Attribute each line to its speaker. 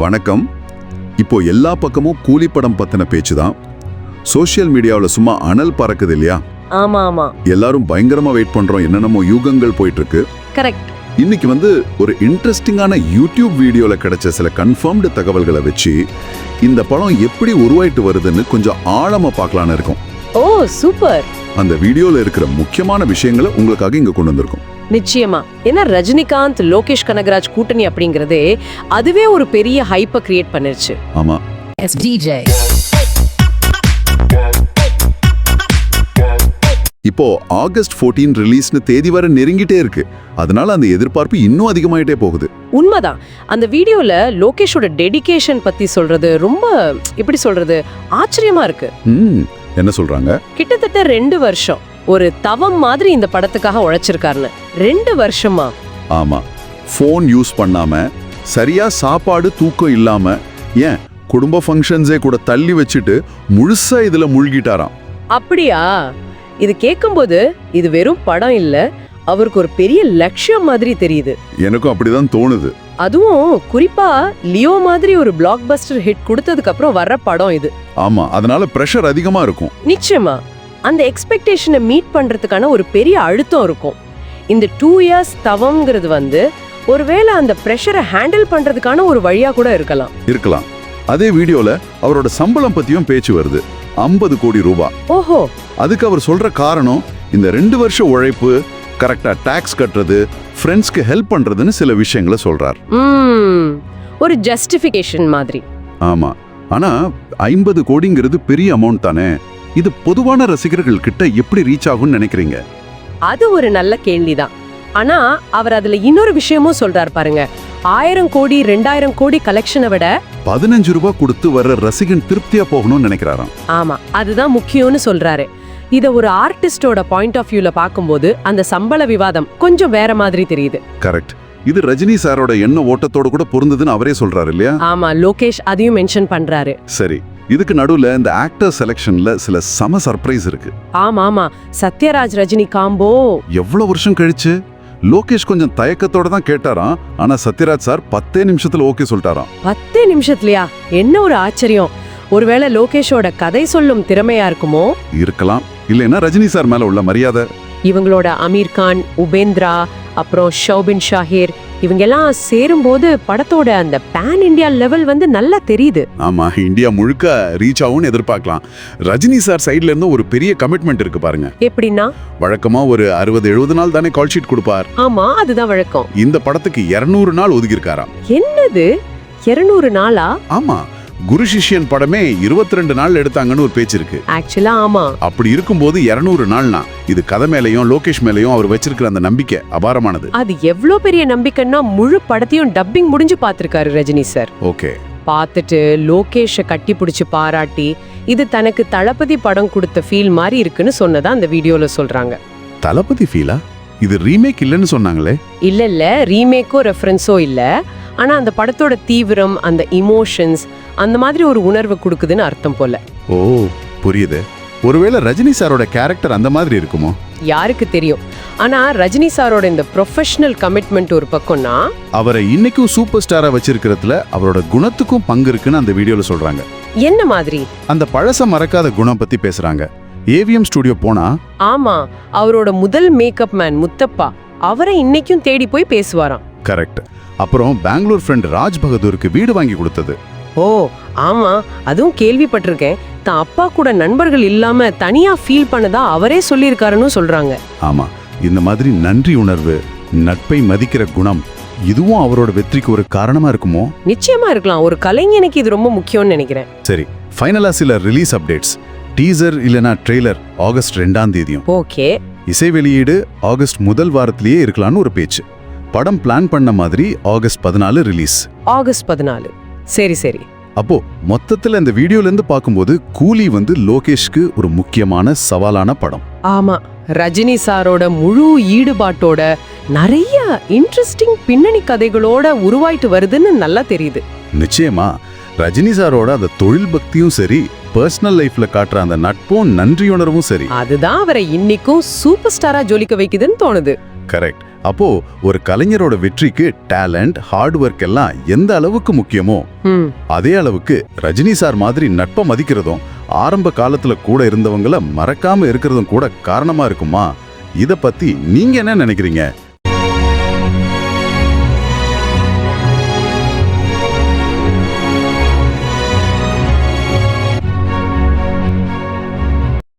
Speaker 1: வணக்கம். இப்போ எல்லா பக்கமும் கூலி படம் பத்தின பேச்சு தான். சோஷியல் மீடியாவில் சும்மா அனல் பறக்குது இல்லையா?
Speaker 2: ஆமா ஆமா
Speaker 1: எல்லாரும் பயங்கரமா வெயிட் பண்றோம். என்னென்னமோ யூகங்கள் போயிட்டு இருக்கு
Speaker 2: கரெக்ட்.
Speaker 1: இன்னைக்கு வந்து ஒரு இன்ட்ரெஸ்டிங்கான யூடியூப் வீடியோல கிடைச்ச சில கன்ஃபர்ம்டு தகவல்களை வச்சு இந்த படம் எப்படி உருவாயிட்டு வருதுன்னு கொஞ்சம் ஆழமா பார்க்கலான்னு இருக்கோம்.
Speaker 2: Oh super.
Speaker 1: அந்த வீடியோல இருக்கிற முக்கியமான விஷயங்களை உங்களுக்காக இங்க கொண்டு வந்திருக்கோம்.
Speaker 2: நிச்சயமா. ஏன்னா ரஜினிகாந்த் லோகேஷ் கனகராஜ் கூட்டணி அப்படிங்கறதே அதுவே ஒரு பெரிய ஹைப்பை கிரியேட் பண்ணிருச்சு.
Speaker 1: ஆமா.
Speaker 3: DJ.
Speaker 1: இப்போ ஆகஸ்ட் 14 ரிலீஸ்னு தேதி வர நெருங்கிட்டே இருக்கு. அதனால அந்த எதிர்பார்ப்பு இன்னும் அதிகமாயிட்டே போகுது.
Speaker 2: உண்மைதான். அந்த வீடியோல லோகேஷோட டெடிகேஷன் பத்தி சொல்றது ரொம்ப எப்படி சொல்றது ஆச்சரியமா இருக்கு.
Speaker 1: ம் என்ன சொல்றாங்க?
Speaker 2: கிட்டத்தட்ட ரெண்டு வருஷம். ஒரு தவம் மாதிரி இந்த படத்துக்காக உழைச்சிருக்காருன்னு. ரெண்டு வருஷமா?
Speaker 1: ஆமா. ஃபோன் யூஸ் பண்ணாம சரியா சாப்பாடு தூக்கம் இல்லாம ஏன்? குடும்ப ஃபங்க்ஷன்ஸே கூட தள்ளி வச்சுட்டு முழுசா இதுல முழுகிட்டாராம்.
Speaker 2: அப்படியா? இது கேட்கும்போது இது வெறும் படம் இல்ல அவருக்கு ஒரு பெரிய லட்சியம் மாதிரி தெரியுது.
Speaker 1: எனக்கும் அப்படிதான் தோணுது.
Speaker 2: அதுவும் குறிப்பா லியோ மாதிரி ஒரு பிளாக் பஸ்டர் ஹிட் கொடுத்ததுக்கு அப்புறம் வர்ற படம் இது.
Speaker 1: ஆமா அதனால பிரஷர் அதிகமா இருக்கும்.
Speaker 2: நிச்சயமா. அந்த எக்ஸ்பெக்டேஷனை மீட் பண்றதுக்கான ஒரு பெரிய அழுத்தம் இருக்கும். இந்த டூ இயர்ஸ் தவம்ங்கிறது வந்து ஒருவேளை அந்த ப்ரெஷரை ஹேண்டில் பண்றதுக்கான ஒரு வழியா கூட இருக்கலாம்.
Speaker 1: இருக்கலாம். அதே வீடியோல அவரோட சம்பளம் பத்தியும் பேச்சு வருது. 50 கோடி ரூபாய்
Speaker 2: ஓஹோ.
Speaker 1: அதுக்கு அவர் சொல்ற காரணம் இந்த ரெண்டு வருஷ உழைப்பு கரெக்டா டாக்ஸ் கட்டுறது ஃப்ரெண்ட்ஸ்க்கு ஹெல்ப் பண்றதுன்னு சில விஷயங்களை சொல்றார்.
Speaker 2: ஒரு ஜஸ்டிஃபிகேஷன் மாதிரி.
Speaker 1: ஆமா. ஆனா ஐம்பது கோடிங்கிறது பெரிய அமௌண்ட் தானே. இது பொதுவான ரசிகர்கள் கிட்ட எப்படி ரீச் ஆகும்னு நினைக்கிறீங்க?
Speaker 2: அது ஒரு நல்ல கேள்விதான். ஆனா அவர் அதுல இன்னொரு விஷயமும் சொல்றார் பாருங்க. ஆயிரம் கோடி ரெண்டாயிரம் கோடி கலெக்ஷனை விட
Speaker 1: பதினஞ்சு ரூபாய் கொடுத்து வர்ற ரசிகன் திருப்தியா போகணும்னு நினைக்கிறாராம்.
Speaker 2: ஆமா அதுதான் முக்கியம்னு சொல்றாரு. இத ஒரு ஆர்டிஸ்டோட பாயிண்ட் ஆஃப் வியூல பாக்கும்போது அந்த சம்பள விவாதம் கொஞ்சம் வேற மாதிரி தெரியுது.
Speaker 1: கரெக்ட் இது ரஜினி சாரோட எண்ண ஓட்டத்தோட கூட பொருந்ததுன்னு அவரே சொல்றாரு இல்லையா?
Speaker 2: ஆமா லோகேஷ் அதையும் மென்ஷன் பண்றாரு.
Speaker 1: சரி. இதுக்கு நடுவுல இந்த ஆக்டர் செலெக்ஷன்ல சில சம சர்ப்ரைஸ் இருக்கு.
Speaker 2: ஆமா ஆமா சத்யராஜ் ரஜினி காம்போ
Speaker 1: எவ்வளவு வருஷம் கழிச்சு? லோகேஷ் கொஞ்சம் தயக்கத்தோட தான் கேட்டாராம் ஆனா சத்யராஜ் சார் பத்தே நிமிஷத்துல ஓகே சொல்லிட்டாராம்.
Speaker 2: பத்தே நிமிஷத்துலயா? என்ன ஒரு ஆச்சரியம். ஒருவேளை லோகேஷோட கதை சொல்லும் திறமையா இருக்குமோ?
Speaker 1: இருக்கலாம். இல்லைன்னா ரஜினி சார் மேல உள்ள மரியாதை.
Speaker 2: இவங்களோட அமீர் கான் உபேந்திரா அப்புறம் ஷௌபின் ஷாஹிர் இவங்க எல்லாம் சேரும்போது படத்தோட அந்த பேன் இந்தியா லெவல் வந்து நல்லா தெரியுது.
Speaker 1: ஆமா இந்தியா முழுக்க ரீச் ஆகும்னு எதிர்பார்க்கலாம். ரஜினி சார் சைடுல இருந்து ஒரு பெரிய கமிட்மெண்ட் இருக்கு பாருங்க.
Speaker 2: எப்படின்னா?
Speaker 1: வழக்கமா ஒரு அறுபது எழுபது நாள் தானே கால் ஷீட் கொடுப்பார்.
Speaker 2: ஆமா அதுதான் வழக்கம்.
Speaker 1: இந்த படத்துக்கு 200 நாள் ஒதுக்கியிருக்காராம்.
Speaker 2: என்னது? இருநூறு நாளா?
Speaker 1: ஆமா. குரு சிஷ்யன் படமே 22 ரெண்டு நாள் எடுத்தாங்கன்னு ஒரு பேச்சு இருக்கு.
Speaker 2: ஆக்சுவலா ஆமா.
Speaker 1: அப்படி இருக்கும்போது 200 நாள்னா இது கதை மேலயும் லோகேஷ் மேலயும் அவர் வச்சிருக்கிற அந்த நம்பிக்கை அபாரமானது.
Speaker 2: அது எவ்ளோ பெரிய நம்பிக்கைன்னா முழு படத்தையும் டப்பிங் முடிஞ்சு பார்த்திருக்காரு ரஜினி சார்
Speaker 1: ஓகே.
Speaker 2: பார்த்துட்டு லோகேஷை கட்டி பிடிச்சு பாராட்டி இது தனக்கு தளபதி படம் கொடுத்த ஃபீல் மாதிரி இருக்குன்னு சொன்னதா அந்த வீடியோல சொல்றாங்க.
Speaker 1: தளபதி ஃபீலா இது ரீமேக் இல்லைன்னு சொன்னாங்களே.
Speaker 2: இல்ல இல்ல ரீமேக்கோ ரெஃபரன்ஸோ இல்ல. ஆனா அந்த படத்தோட தீவிரம் அந்த இமோஷன்ஸ் அந்த மாதிரி ஒரு உணர்வு கொடுக்குதுன்னு அர்த்தம் போல.
Speaker 1: ஓ புரியுது. ஒருவேளை ரஜினி சாரோட கேரக்டர் அந்த மாதிரி இருக்குமோ?
Speaker 2: யாருக்கு தெரியும். ஆனா ரஜினி சாரோட இந்த ப்ரொஃபஷனல் கமிட்மெண்ட் ஒரு பக்கம்னா
Speaker 1: அவரை இன்னைக்கும் சூப்பர் ஸ்டாரா வச்சிருக்கிறதுல அவரோட குணத்துக்கும் பங்கு இருக்குன்னு அந்த வீடியோல சொல்றாங்க.
Speaker 2: என்ன மாதிரி?
Speaker 1: அந்த பழச மறக்காத குணம் பத்தி பேசுறாங்க. ஏவிஎம் ஸ்டுடியோ போனா?
Speaker 2: ஆமா அவரோட முதல் மேக்கப் மேன் முத்தப்பா அவரை இன்னைக்கும் தேடி போய் பேசுவாராம்.
Speaker 1: கரெக்ட் அப்புறம் பெங்களூர் ஃப்ரெண்ட் ராஜ் பகதூருக்கு வீடு வாங்கி கொடுத்தது.
Speaker 2: ஓ ஆமா அதுவும் கேள்விப்பட்டிருக்கேன். தான் அப்பா கூட நண்பர்கள் இல்லாம தனியா ஃபீல் பண்ணதா அவரே சொல்லியிருக்காருன்னு சொல்றாங்க.
Speaker 1: ஆமா இந்த மாதிரி நன்றி உணர்வு நட்பை மதிக்கிற குணம் இதுவும் அவரோட வெற்றிக்கு ஒரு காரணமா இருக்குமோ?
Speaker 2: நிச்சயமா இருக்கலாம். ஒரு கலைஞனுக்கு இது ரொம்ப முக்கியம்னு நினைக்கிறேன்.
Speaker 1: சரி ஃபைனலா சில ரிலீஸ் அப்டேட்ஸ் டீசர் இல்லனா ட்ரெய்லர் ஆகஸ்ட் ரெண்டாம் தேதியும்.
Speaker 2: ஓகே.
Speaker 1: இசை வெளியீடு ஆகஸ்ட் முதல் வாரத்திலேயே இருக்கலாம்னு ஒரு பேச்சு. படம் பிளான் பண்ண மாதிரி ஆகஸ்ட் பதினாலு ரிலீஸ்
Speaker 2: ஆகஸ்ட் பதினாலு. சரி சரி.
Speaker 1: அப்போ மொத்தத்துல இந்த வீடியோல இருந்து பார்க்கும்போது கூலி வந்து லோகேஷ்க்கு ஒரு முக்கியமான சவாலான படம்.
Speaker 2: ஆமா ரஜினி சாரோட முழு ஈடுபாட்டோட நிறைய இன்ட்ரெஸ்டிங் பின்னணி கதைகளோட உருவாயிட்டு வருதுன்னு நல்லா தெரியுது.
Speaker 1: நிச்சயமா ரஜினி சாரோட அந்த தொழில் பக்தியும் சரி பர்சனல் லைஃப்ல காட்டுற அந்த நட்பும் நன்றியுணர்வும் சரி.
Speaker 2: அதுதான் அவரை இன்னைக்கும் சூப்பர் ஸ்டாரா ஜொலிக்க வைக்குதுன்னு தோணுது.
Speaker 1: கரெக்ட் அப்போ ஒரு கலைஞரோட வெற்றிக்கு டேலண்ட் ஹார்ட் ஒர்க் எல்லாம் எந்த அளவுக்கு முக்கியமோ அதே அளவுக்கு ரஜினி சார் மாதிரி நட்பை மதிக்கிறதும் ஆரம்ப காலத்துல கூட இருந்தவங்கள மறக்காம இருக்கிறதும் கூட காரணமா இருக்குமா? இத பத்தி நீங்க என்ன நினைக்கிறீங்க?